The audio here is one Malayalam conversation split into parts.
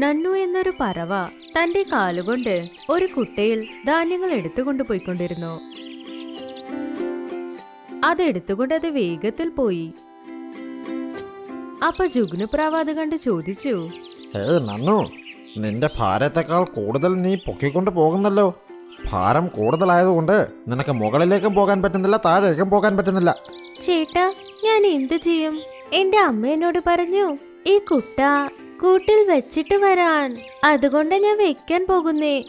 നന്നു എന്നൊരു പറവ തന്റെ കാലുകൊണ്ട് ഒരു കുട്ടയിൽ ധാന്യങ്ങൾ എടുത്തുകൊണ്ട് പോയിക്കൊണ്ടിരുന്നു. അതെടുത്തുകൊണ്ട് അത് വേഗത്തിൽ പോയി. അപ്പൊ ജുഗ്നു പ്രാവ് അത് കണ്ട് ചോദിച്ചു നന്നു നിന്റെ ഭാരത്തെക്കാൾ കൂടുതൽ നീ പൊക്കിക്കൊണ്ട് പോകുന്നല്ലോ. ഭാരം കൂടുതലായതുകൊണ്ട് നിനക്ക് മുകളിലേക്കും പോകാൻ പറ്റുന്നില്ല താഴേക്കും പോകാൻ പറ്റുന്നില്ല. ചേട്ടാ ഞാൻ എന്ത് ചെയ്യും? എന്റെ അമ്മ എന്നോട് പറഞ്ഞു ഈ കുട്ട കൂട്ടിൽ വെച്ചിട്ട് വരാൻ അതുകൊണ്ട് ഞാൻ വെക്കാൻ പോകുന്നേ.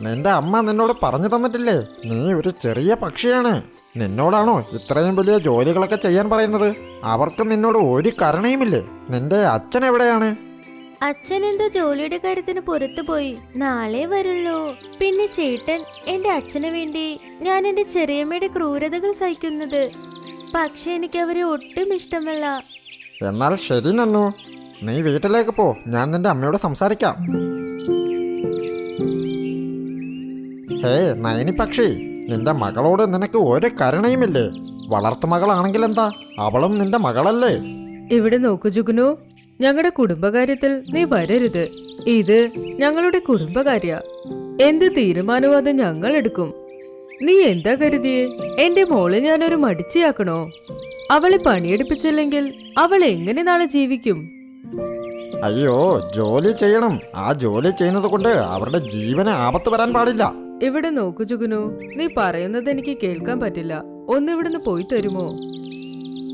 നിന്റെ അമ്മ നിന്നോട് പറഞ്ഞു തന്നിട്ടില്ലേ? നീ ഒരു ചെറിയ പക്ഷിയാണ്. നിന്നോടാണോ ഇത്രയും വലിയ ജോലികളൊക്കെ ചെയ്യാൻ പറയുന്നത്? അവർക്ക് നിന്നോട് ഒരു കരുണയുമില്ലേ? നിന്റെ അച്ഛൻ എവിടെയാണ്? അച്ഛൻ എന്തോ ജോലിയുടെ കാര്യത്തിന് പുറത്തു പോയി. നാളെ വരുള്ളൂ. പിന്നെ ചേട്ടൻ എന്റെ അച്ഛന് വേണ്ടി ഞാൻ എന്റെ ചെറിയമ്മയുടെ ക്രൂരതകൾ സഹിക്കുന്നത്. പക്ഷെ എനിക്ക് അവരെ ഒട്ടും ഇഷ്ടമല്ല. എന്നാൽ ശരി നന്നു. നീ വീട്ടിലേക്ക് പോ. ഞാൻ നിന്റെ അമ്മയോട് സംസാരിക്കാം. ഹേ നയനി പക്ഷി നിന്റെ മകളോട് നിനക്ക് ഒരു കരുണയുമില്ലേ? വളർത്തു മകളാണെങ്കിൽ എന്താ? അവളും നിന്റെ മകളല്ലേ? ഇവിടെ നോക്കു ജുഗുനു. ഞങ്ങളുടെ കുടുംബകാര്യത്തിൽ നീ വരരുത്. ഇത് ഞങ്ങളുടെ കുടുംബകാര്യ. എന്ത് തീരുമാനവും അത് ഞങ്ങൾ എടുക്കും. നീ എന്താ കരുതിയേ? എന്റെ മോളെ ഞാനൊരു മടിച്ചിയാക്കണോ? അവളെ പണിയെടുപ്പിച്ചില്ലെങ്കിൽ അവൾ എങ്ങനെ നാളെ ജീവിക്കും? അയ്യോ ജോലി ചെയ്യണം. ആ ജോലി ചെയ്യുന്നത് കൊണ്ട് അവരുടെ ജീവന് ആപത്ത് വരാൻ പാടില്ല. ഇവിടെ നോക്കു ജുഗുനു? നീ പറയുന്നത് എനിക്ക് കേൾക്കാൻ പറ്റില്ല. ഒന്ന് ഇവിടുന്ന് പോയി തരുമോ?